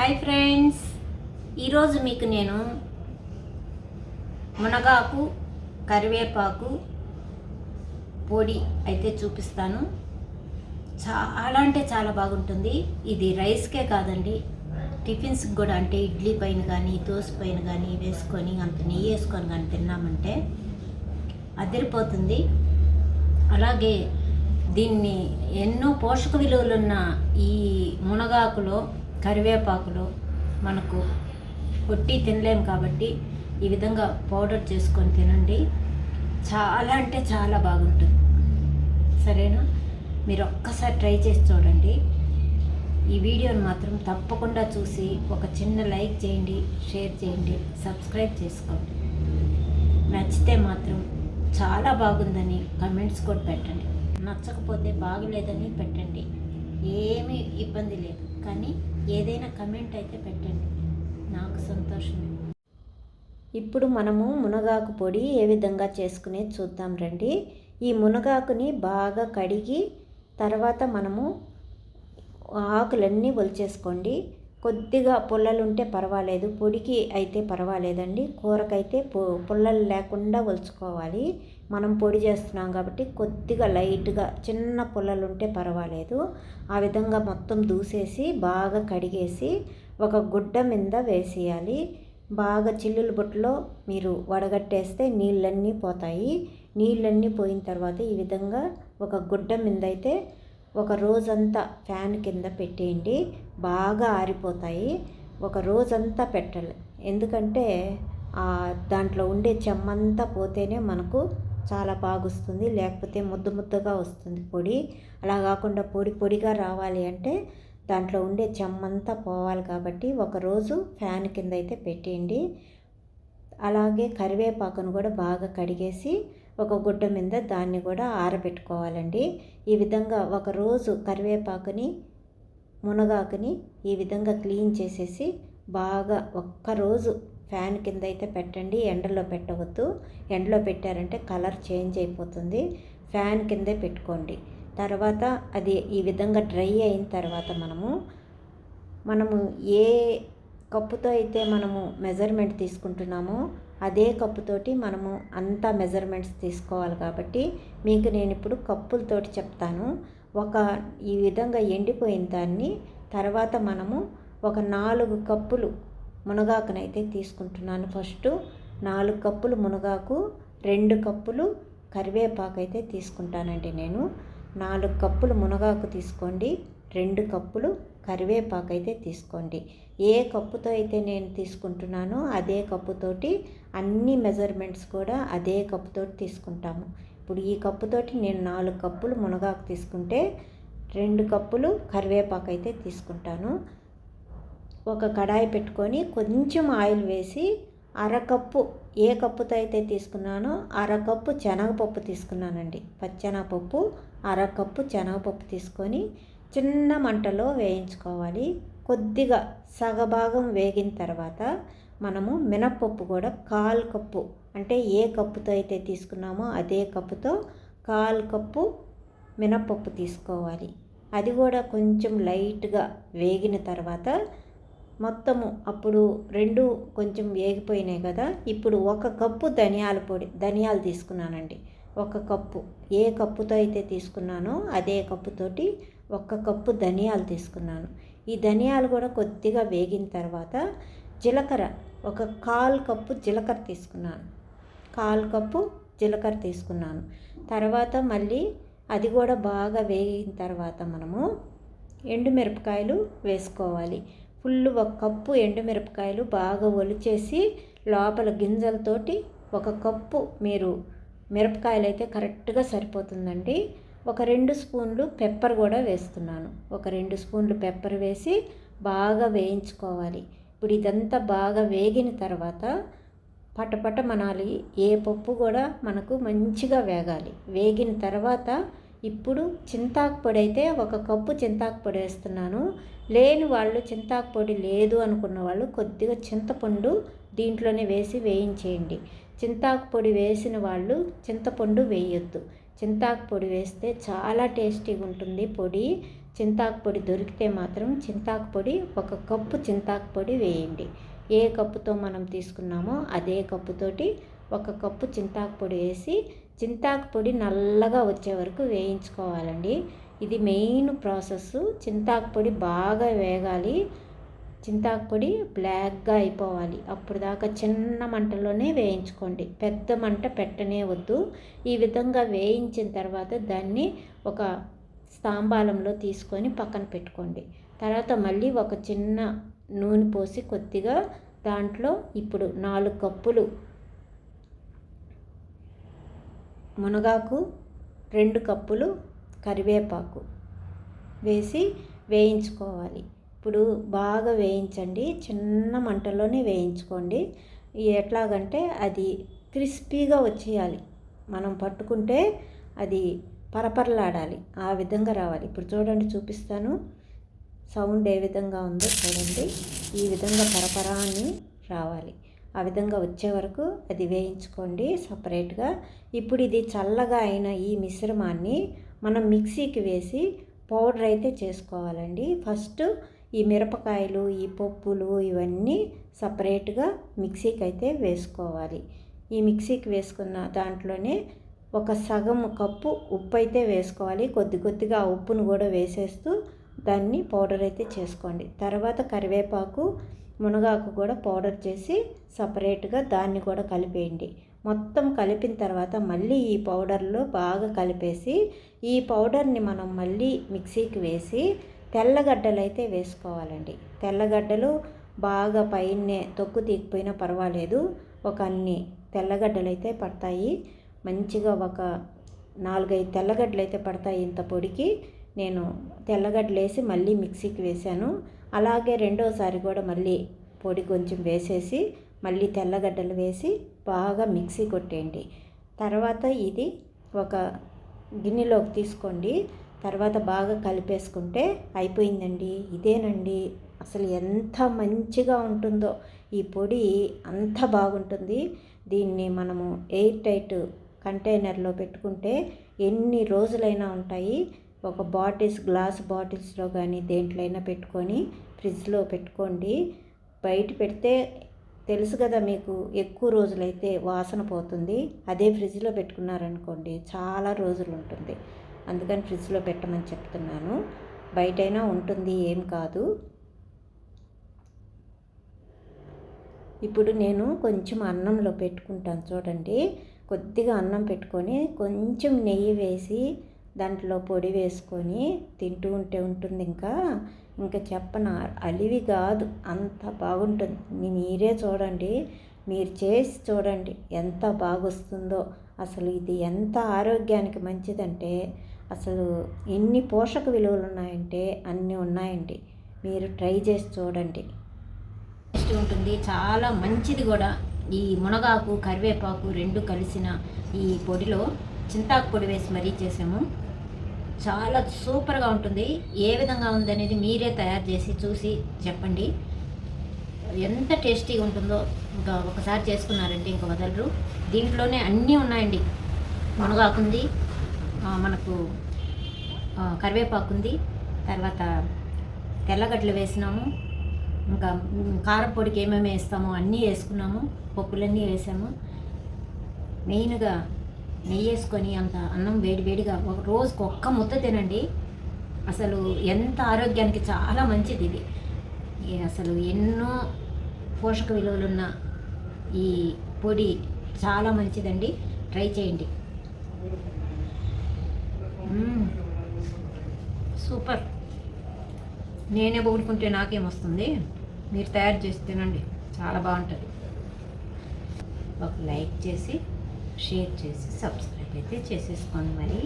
Hi friends. ఈరోజు మీకు నేను మునగాకు కరివేపాకు పొడి అయితే చూపిస్తాను. చాలా అంటే చాలా బాగుంటుంది. ఇది రైస్కే కాదండి. టిఫిన్స్కి కూడా అంటే ఇడ్లీ పైన కానీ దోశ పైన కానీ వేసుకొని అంత నెయ్యి వేసుకొని కానీ తిన్నామంటే అదిరిపోతుంది. అలాగే దీన్ని ఎన్నో పోషక విలువలున్న ఈ మునగాకులో కరివేపాకులో మనకు కొట్టి తినలేము కాబట్టి ఈ విధంగా పౌడర్ చేసుకొని తినండి. చాలా అంటే చాలా బాగుంటుంది. సరేనా? మీరు ఒక్కసారి ట్రై చేసి చూడండి. ఈ వీడియోని మాత్రం తప్పకుండా చూసి ఒక చిన్న లైక్ చేయండి షేర్ చేయండి సబ్స్క్రైబ్ చేసుకోండి. నచ్చితే మాత్రం చాలా బాగుందని కమెంట్స్ కూడా పెట్టండి. నచ్చకపోతే బాగలేదని పెట్టండి. ఏమీ ఇబ్బంది లేదు. కానీ ఏదైనా కమెంట్ అయితే పెట్టండి. నాకు సంతోషమే. ఇప్పుడు మనము మునగాకు పొడి ఏ విధంగా చేసుకునేది చూద్దాం రండి. ఈ మునగాకుని బాగా కడిగి తర్వాత మనము ఆకులన్నీ ఒలిచేసుకోండి. కొద్దిగా పుల్లలు ఉంటే పర్వాలేదు పొడికి అయితే పర్వాలేదండి. కూరకైతే పొ పుల్లలు లేకుండా ఒలుచుకోవాలి. మనం పొడి చేస్తున్నాం కాబట్టి కొద్దిగా లైట్గా చిన్న పుల్లలు ఉంటే పర్వాలేదు. ఆ విధంగా మొత్తం దూసేసి బాగా కడిగేసి ఒక గుడ్డ మీద వేసేయాలి. బాగా చిల్లుల బుట్టలో మీరు వడగట్టేస్తే నీళ్ళన్నీ పోతాయి. నీళ్ళన్నీ పోయిన తర్వాత ఈ విధంగా ఒక గుడ్డ మీద అయితే ఒక రోజంతా ఫ్యాన్ కింద పెట్టేయండి. బాగా ఆరిపోతాయి. ఒక రోజంతా పెట్టాలి. ఎందుకంటే దాంట్లో ఉండే చెమ్మంతా పోతేనే మనకు చాలా బాగుస్తుంది. లేకపోతే ముద్ద ముద్దగా వస్తుంది పొడి. అలా కాకుండా పొడి పొడిగా రావాలి అంటే దాంట్లో ఉండే చెమ్మంతా పోవాలి కాబట్టి ఒకరోజు ఫ్యాన్ కింద అయితే పెట్టేయండి. అలాగే కరివేపాకును కూడా బాగా కడిగేసి ఒక గుడ్డ మీద దాన్ని కూడా ఆరబెట్టుకోవాలండి. ఈ విధంగా ఒకరోజు కరివేపాకుని మునగాకుని ఈ విధంగా క్లీన్ చేసేసి బాగా ఒక్కరోజు ఫ్యాన్ కింద అయితే పెట్టండి ఎండలో పెట్టవద్దు. ఎండలో పెట్టారంటే కలర్ చేంజ్ అయిపోతుంది. ఫ్యాన్ కిందే పెట్టుకోండి. తర్వాత అది ఈ విధంగా డ్రై అయిన తర్వాత మనము మనము ఏ కప్పుతో అయితే మనము మెజర్మెంట్ తీసుకుంటున్నామో అదే కప్పుతోటి మనము అంతా మెజర్మెంట్స్ తీసుకోవాలి కాబట్టి మీకు నేను ఇప్పుడు కప్పులతోటి చెప్తాను. ఒక ఈ విధంగా ఎండిపోయిన దాన్ని తర్వాత మనము ఒక నాలుగు కప్పులు మునగాకునైతే తీసుకుంటున్నాను. ఫస్ట్ నాలుగు కప్పులు మునగాకు రెండు కప్పులు కరివేపాకు అయితే తీసుకుంటానండి నేను. నాలుగు కప్పులు మునగాకు తీసుకోండి రెండు కప్పులు కరివేపాకు అయితే తీసుకోండి. ఏ కప్పుతో అయితే నేను తీసుకుంటున్నానో అదే కప్పుతోటి అన్ని మెజర్మెంట్స్ కూడా అదే కప్పుతోటి తీసుకుంటాము. ఇప్పుడు ఈ కప్పుతోటి నేను నాలుగు కప్పులు మునగాకు తీసుకుంటే రెండు కప్పులు కరివేపాకు అయితే తీసుకుంటాను. ఒక కడాయి పెట్టుకొని కొంచెం ఆయిల్ వేసి అరకప్పు ఏ కప్పుతో అయితే తీసుకున్నానో అరకప్పు శనగపప్పు తీసుకున్నానండి. పచ్చెనగపప్పు అరకప్పు శనగపప్పు తీసుకొని చిన్న మంటలో వేయించుకోవాలి. కొద్దిగా సగభాగం వేగిన తర్వాత మనము మినప్పప్పు కూడా కాల్ కప్పు అంటే ఏ కప్పుతో అయితే తీసుకున్నామో అదే కప్పుతో కాల్ కప్పు మినప్పప్పు తీసుకోవాలి. అది కూడా కొంచెం లైట్గా వేగిన తర్వాత మొత్తము అప్పుడు రెండు కొంచెం వేగిపోయినాయి కదా. ఇప్పుడు ఒక కప్పు ధనియాల పొడి ధనియాలు తీసుకున్నానండి. ఒక కప్పు. ఏ కప్పుతో అయితే తీసుకున్నానో అదే కప్పుతోటి ఒక్క కప్పు ధనియాలు తీసుకున్నాను. ఈ ధనియాలు కూడా కొద్దిగా వేగిన తర్వాత జీలకర్ర ఒక కాల్ కప్పు జీలకర్ర తీసుకున్నాను. కాల్ కప్పు జీలకర్ర తీసుకున్నాను. తర్వాత మళ్ళీ అది కూడా బాగా వేగిన తర్వాత మనము ఎండుమిరపకాయలు వేసుకోవాలి. ఫుల్ ఒక కప్పు ఎండుమిరపకాయలు బాగా ఒలిచేసి లోపల గింజలతోటి ఒక కప్పు మీరు మిరపకాయలు అయితే కరెక్ట్గా సరిపోతుందండి. ఒక రెండు స్పూన్లు పెప్పర్ కూడా వేస్తున్నాను. ఒక రెండు స్పూన్లు పెప్పర్ వేసి బాగా వేయించుకోవాలి. ఇప్పుడు ఇదంతా బాగా వేగిన తర్వాత పటపట మనాలి. ఏ పప్పు కూడా మనకు మంచిగా వేగాలి. వేగిన తర్వాత ఇప్పుడు చింతాకు పొడి అయితే ఒక కప్పు చింతాకు పొడి వేస్తున్నాను. లేని వాళ్ళు చింతాకు పొడి లేదు అనుకున్న వాళ్ళు కొద్దిగా చింతపండు దీంట్లోనే వేసి వేయించేయండి. చింతాకు పొడి వేసిన వాళ్ళు చింతపండు వేయొద్దు. చింతాకు పొడి వేస్తే చాలా టేస్టీగా ఉంటుంది పొడి. చింతాకు పొడి దొరికితే మాత్రం చింతాకు పొడి ఒక కప్పు చింతాకు పొడి వేయండి. ఏ కప్పుతో మనం తీసుకున్నామో అదే కప్పుతోటి ఒక కప్పు చింతాకు పొడి వేసి చింతాకు పొడి నల్లగా వచ్చే వరకు వేయించుకోవాలండి. ఇది మెయిన్ ప్రాసెస్. చింతాకు పొడి బాగా వేగాలి. చింతాకు పొడి బ్లాక్గా అయిపోవాలి. అప్పుడు దాకా చిన్న మంటలోనే వేయించుకోండి. పెద్ద మంట పెట్టనే వద్దు. ఈ విధంగా వేయించిన తర్వాత దాన్ని ఒక స్తాంబాలంలో తీసుకొని పక్కన పెట్టుకోండి. తర్వాత మళ్ళీ ఒక చిన్న నూనె పోసి కొద్దిగా దాంట్లో ఇప్పుడు నాలుగు కప్పులు మునగాకు రెండు కప్పులు కరివేపాకు వేసి వేయించుకోవాలి. ఇప్పుడు బాగా వేయించండి. చిన్న మంటలోనే వేయించుకోండి. ఎట్లాగంటే అది క్రిస్పీగా వచ్చేయాలి. మనం పట్టుకుంటే అది పరపరలాడాలి. ఆ విధంగా రావాలి. ఇప్పుడు చూడండి చూపిస్తాను. సౌండ్ ఏ విధంగా ఉందో చూడండి. ఈ విధంగా పరపరా అని రావాలి. ఆ విధంగా వచ్చే వరకు అది వేయించుకోండి సపరేట్గా. ఇప్పుడు ఇది చల్లగా అయిన ఈ మిశ్రమాన్ని మనం మిక్సీకి వేసి పౌడర్ అయితే చేసుకోవాలండి. ఫస్ట్ ఈ మిరపకాయలు ఈ పప్పులు ఇవన్నీ సపరేట్గా మిక్సీకి అయితే వేసుకోవాలి. ఈ మిక్సీకి వేసుకున్న దాంట్లోనే ఒక సగం కప్పు ఉప్పు అయితే వేసుకోవాలి. కొద్ది కొద్దిగా ఉప్పును కూడా వేసేస్తూ దాన్ని పౌడర్ అయితే చేసుకోండి. తర్వాత కరివేపాకు మునగాకు కూడా పౌడర్ చేసి సపరేట్గా దాన్ని కూడా కలిపేయండి. మొత్తం కలిపిన తర్వాత మళ్ళీ ఈ పౌడర్లో బాగా కలిపేసి ఈ పౌడర్ని మనం మళ్ళీ మిక్సీకి వేసి తెల్లగడ్డలు అయితే వేసుకోవాలండి. తెల్లగడ్డలు బాగా పైనే తొక్కు తీగిపోయినా పర్వాలేదు. ఒక అన్ని తెల్లగడ్డలు అయితే పడతాయి. మంచిగా ఒక నాలుగైదు తెల్లగడ్డలు అయితే పడతాయి ఇంత పొడికి. నేను తెల్లగడ్డలు వేసి మళ్ళీ మిక్సీకి వేశాను అలాగే రెండోసారి కూడా మళ్ళీ పొడి కొంచెం వేసేసి మళ్ళీ తెల్లగడ్డలు వేసి బాగా మిక్సీ కొట్టేయండి. తర్వాత ఇది ఒక గిన్నెలోకి తీసుకోండి. తర్వాత బాగా కలిపేసుకుంటే అయిపోయిందండి. ఇదేనండి. అసలు ఎంత మంచిగా ఉంటుందో. ఈ పొడి అంత బాగుంటుంది. దీన్ని మనము ఎయిర్ టైట్ కంటైనర్లో పెట్టుకుంటే ఎన్ని రోజులైనా ఉంటాయి. ఒక బాటిల్స్ గ్లాస్ బాటిల్స్లో కానీ దేంట్లైనా పెట్టుకొని ఫ్రిడ్జ్లో పెట్టుకోండి. బయట పెడితే తెలుసు కదా మీకు ఎక్కువ రోజులైతే వాసన పోతుంది. అదే ఫ్రిడ్జ్లో పెట్టుకున్నారనుకోండి చాలా రోజులు ఉంటుంది అందుకని ఫ్రిడ్జ్లో పెట్టమని చెప్తున్నాను. బయటైనా ఉంటుంది ఏం కాదు. ఇప్పుడు నేను కొంచెం అన్నంలో పెట్టుకుంటాను చూడండి. కొద్దిగా అన్నం పెట్టుకొని కొంచెం నెయ్యి వేసి దాంట్లో పొడి వేసుకొని తింటూ ఉంటే ఉంటుంది ఇంకా. ఇంకా చెప్పన అలివి కాదు అంత బాగుంటుంది. మీరే చూడండి మీరు చేసి చూడండి ఎంత బాగొస్తుందో. అసలు ఇది ఎంత ఆరోగ్యానికి మంచిదంటే అసలు ఎన్ని పోషక విలువలు ఉన్నాయంటే అన్నీ ఉన్నాయండి. మీరు ట్రై చేసి చూడండి. టేస్ట్ ఉంటుంది. చాలా మంచిది కూడా. ఈ మునగాకు కరివేపాకు రెండు కలిసిన ఈ పొడిలో చింతాకు పొడి వేసి మరీ చేసాము. చాలా సూపర్గా ఉంటుంది. ఏ విధంగా ఉందనేది మీరే తయారు చేసి చూసి చెప్పండి. ఎంత టేస్టీగా ఉంటుందో ఇంకా ఒకసారి చేసుకున్నారంటే ఇంకా వదలరు. దీంట్లోనే అన్నీ ఉన్నాయండి. మునగాకు ఉంది మనకు కరివేపాకు ఉంది తర్వాత తెల్లగడ్డలు వేసినాము ఇంకా కారపొడికి ఏమేమి వేస్తామో అన్నీ వేసుకున్నాము పప్పులన్నీ వేసాము. మెయిన్గా నెయ్యి వేసుకొని అంత అన్నం వేడి వేడిగా ఒక రోజుకి ఒక్క ముద్ద తినండి. అసలు ఎంత ఆరోగ్యానికి చాలా మంచిది ఇది. అసలు ఎన్నో పోషక విలువలున్న ఈ పొడి చాలా మంచిదండి. ట్రై చేయండి. సూపర్. నేనే పొగుడుకుంటే నాకేమొస్తుంది మీరు తయారు చేసి తినండి. చాలా బాగుంటుంది. ఒక లైక్ చేసి షేర్ చేసి సబ్స్క్రైబ్ అయితే చేసేసుకోండి మరి.